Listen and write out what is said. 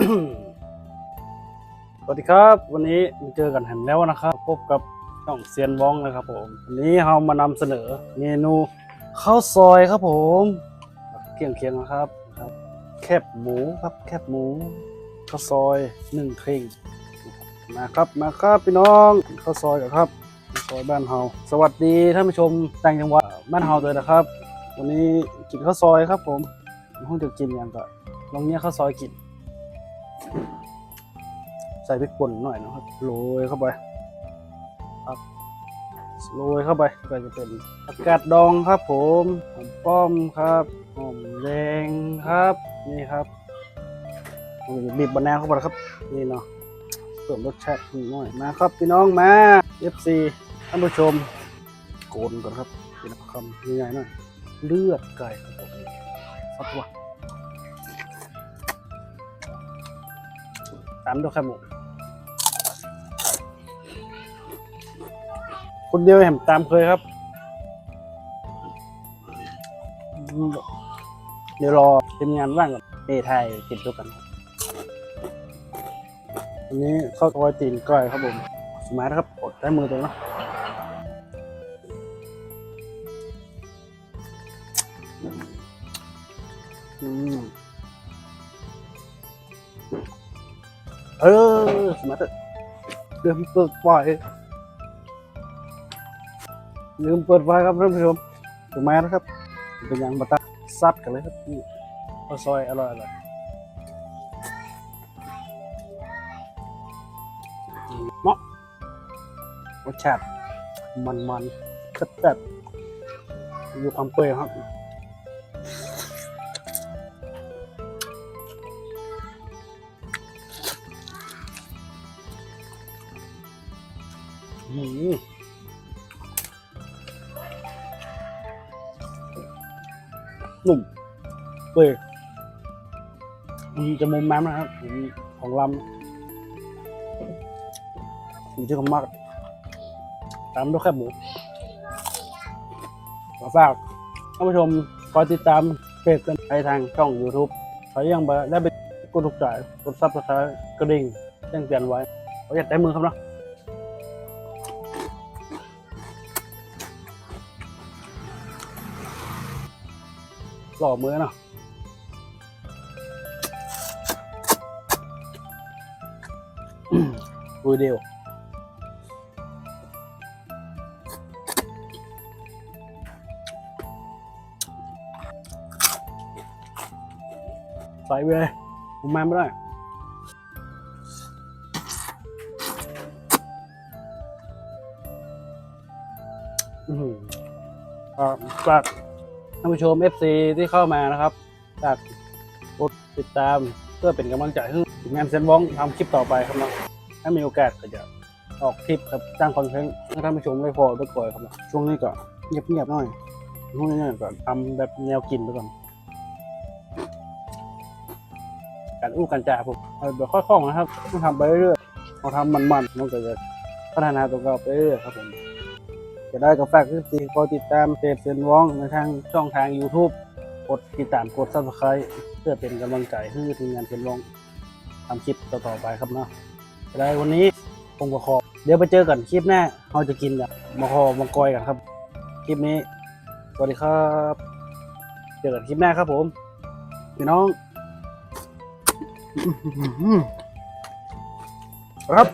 สวัสดีครับ วันนี้มาเจอกันแหมแล้วนะครับ พบกับช่องเซียนว้องนะครับผมวันนี้เรามานำเสนอเมนูข้าวซอยครับผมเคียงเคียงนะครับครับ แคบหมูครับแคบหมูข้าวซอยหนึ่งเคร่งมาครับมาครับพี่น้องข้าวซอยกันครับข้าวซอยบ้านเฮาสวัสดีท่านผู้ชมต่างจังหวัดบ้านเฮาเลยนะครับ วันนี้กินข้าวซอยครับผมห้องจะกินอย่างก็ลองเนี้ยข้าวซอยกิน ใส่พริกป่นหน่อยนะครับโรยเข้าไปครับโรยเข้าไปก็จะเป็นผักกาดดองครับผมหอมป้อมครับหอมแดงครับนี่ครับบีบบะนาวเข้าไปครับนี่เนาะเพิ่มรสชาติหน่อยมาครับพี่น้องมา FC ท่านผู้ชมโกนก่อนครับเป็นคำง่ายๆหน่อยเลือดไก่ครับผมสักว ตามด้วยไข่หมูคนเดียวแหมตามเคยครับ เดี๋ยวรอทีมงานว่างก่อนเอไทยกินด้วยกันอันนี้ข้าวอยตีนก้อยครับผมสมาร์ทครับกดใช้มือตัวเนาะอืม เออสมาร์ทเริ่มเปิดไฟลืมเปิดไฟครับท่านผู้ชมถูกไหมนะครับ เป็นอย่างบัตตาซัดกันเลยครับนี่ข้าวซอยอร่อยอร่อยเนาะรสชาติมันมันๆก็แบบมีความเปื่อยครับ อืมนุ่มเปื่อยมันจะมุมแม้มนะครับผมของลำอยู่ที่ผมมากตามด้วยแคบหมูขอฝากท่านผู้ชมคอยติดตามเพจกันไปทางช่อง YouTube ใครยังบ่ได้ไปกดถูกใจกดซับสไครต์กระดิ่งแจ้งเตือนไว้ขออยากได้มือครับเนาะ หล่อมือเนาะดูเดียวใส่ไปเลยผมแมนไม่ได้อื้อหือครับ ท่านผู้ชม FC ที่เข้ามานะครับฝากกดติดตามเพื่อเป็นกำลังใจให้ทีมงานเซนบ้องทำคลิปต่อไปครับนะถ้ามีโอกาสก็จะออกคลิปครับจ้างคอนเทนต์ให้ท่านผู้ชมได้พอได้ก่อยครับนะช่วงนี้ก็เงียบๆหน่อยช่วงนี้ก่อนทำแบบแนวกินไปก่อนการอู้กันจาผมเอาแบบค่อยๆนะครับต้องทำไปเรื่อยๆเราทำมันๆมันก็จะพัฒนาตัวเราไปเรื่อยๆครับผม จะได้กับฝากที่ตีคอยติดตามเพจเซนวองในทางช่องทาง YouTube กดติดตามกด subscribe เพื่อเป็นกำลังใจให้ทีมงานเซนวองทำคลิปต่อๆไปครับเนาะจะได้วันนี้ผมก็ขอ เดี๋ยวไปเจอกันคลิปหน้าเราจะกินแบบมาคอมังกอยกันครับ คลิปนี้ สวัสดีครับ เจอกันคลิปหน้าครับผมพี่น้องครับ